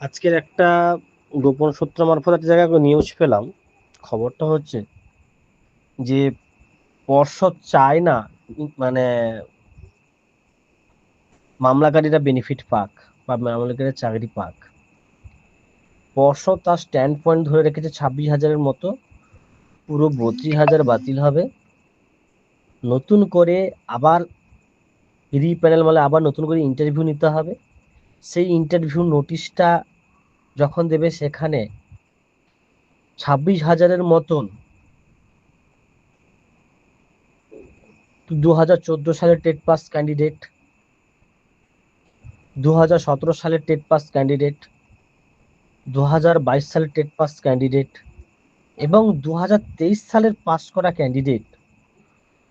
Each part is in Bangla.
আজকের একটা গোপন সূত্র মারফত একটা জায়গায় নিউজ পেলাম। খবরটা হচ্ছে যে পর্ষদ চায় না মানে মামলাকারীরা বেনিফিট পাক বা মামলাকারীরা চাকরি পাক। পর্ষদ তার স্ট্যান্ড পয়েন্ট ধরে রেখেছে ছাব্বিশ হাজারের মতো, পুরো বত্রিশ হাজার বাতিল হবে। নতুন করে আবার রিপ্যানেল বলে আবার নতুন করে ইন্টারভিউ নিতে হবে। সেই ইন্টারভিউ নোটিশটা যখন দেবে সেখানে ছাব্বিশ হাজারের মতন দু হাজার চোদ্দ সালের টেট পাস ক্যান্ডিডেট দু হাজার সতেরো সালের টেট পাস ক্যান্ডিডেট দু হাজার বাইশ সালের টেট পাস ক্যান্ডিডেট এবং দু হাজার তেইশ সালের পাস করা ক্যান্ডিডেট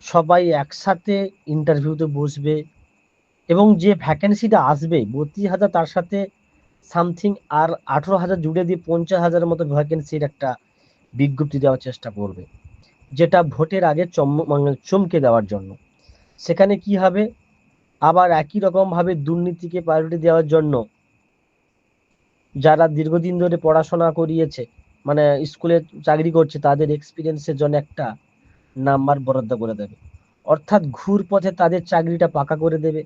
সবাই একসাথে ইন্টারভিউতে বসবে। এবং যে ভ্যাকেন্সিটা আসবে, বত্রিশ হাজার তার সাথে সামথিং আর আঠেরো হাজার জুড়ে দিয়ে পঞ্চাশ হাজারের মতো ভ্যাকেন্সির একটা বিজ্ঞপ্তি দেওয়ার চেষ্টা করবে, যেটা ভোটের আগে চম মানে চমকে দেওয়ার জন্য। সেখানে কি হবে? আবার একই রকমভাবে দুর্নীতিকে প্রায়োরিটি দেওয়ার জন্য যারা দীর্ঘদিন ধরে পড়াশোনা করিয়েছে মানে স্কুলে চাকরি করছে, তাদের এক্সপিরিয়েন্সের জন্য একটা নাম্বার বরাদ্দ করে দেবে। অর্থাৎ ঘুর পথে তাদের চাকরিটা পাকা করে দেবে।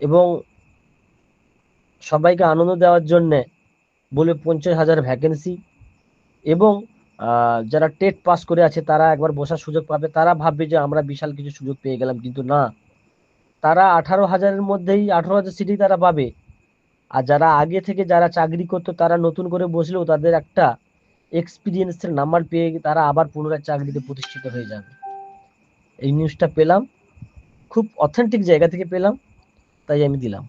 এবং সবাইকে আনন্দ দেওয়ার জন্যে বলে পঞ্চাশ হাজার ভ্যাকেন্সি এবং যারা টেট পাস করে আছে, তারা একবার বসার সুযোগ পাবে। তারা ভাববে যে আমরা বিশাল কিছু সুযোগ পেয়ে গেলাম, কিন্তু না। তারা আঠারো হাজারের মধ্যেই আঠারো হাজার সিটই তারা পাবে। আর যারা আগে থেকে যারা চাকরি করতো, তারা নতুন করে বসলেও তাদের একটা এক্সপিরিয়েন্সের নাম্বার পেয়ে তারা আবার পুনরায় চাকরিতে প্রতিষ্ঠিত হয়ে যাবে। এই নিউজটা পেলাম। খুব অথেন্টিক জায়গা থেকে পেলাম। তাই আমি দিলাম।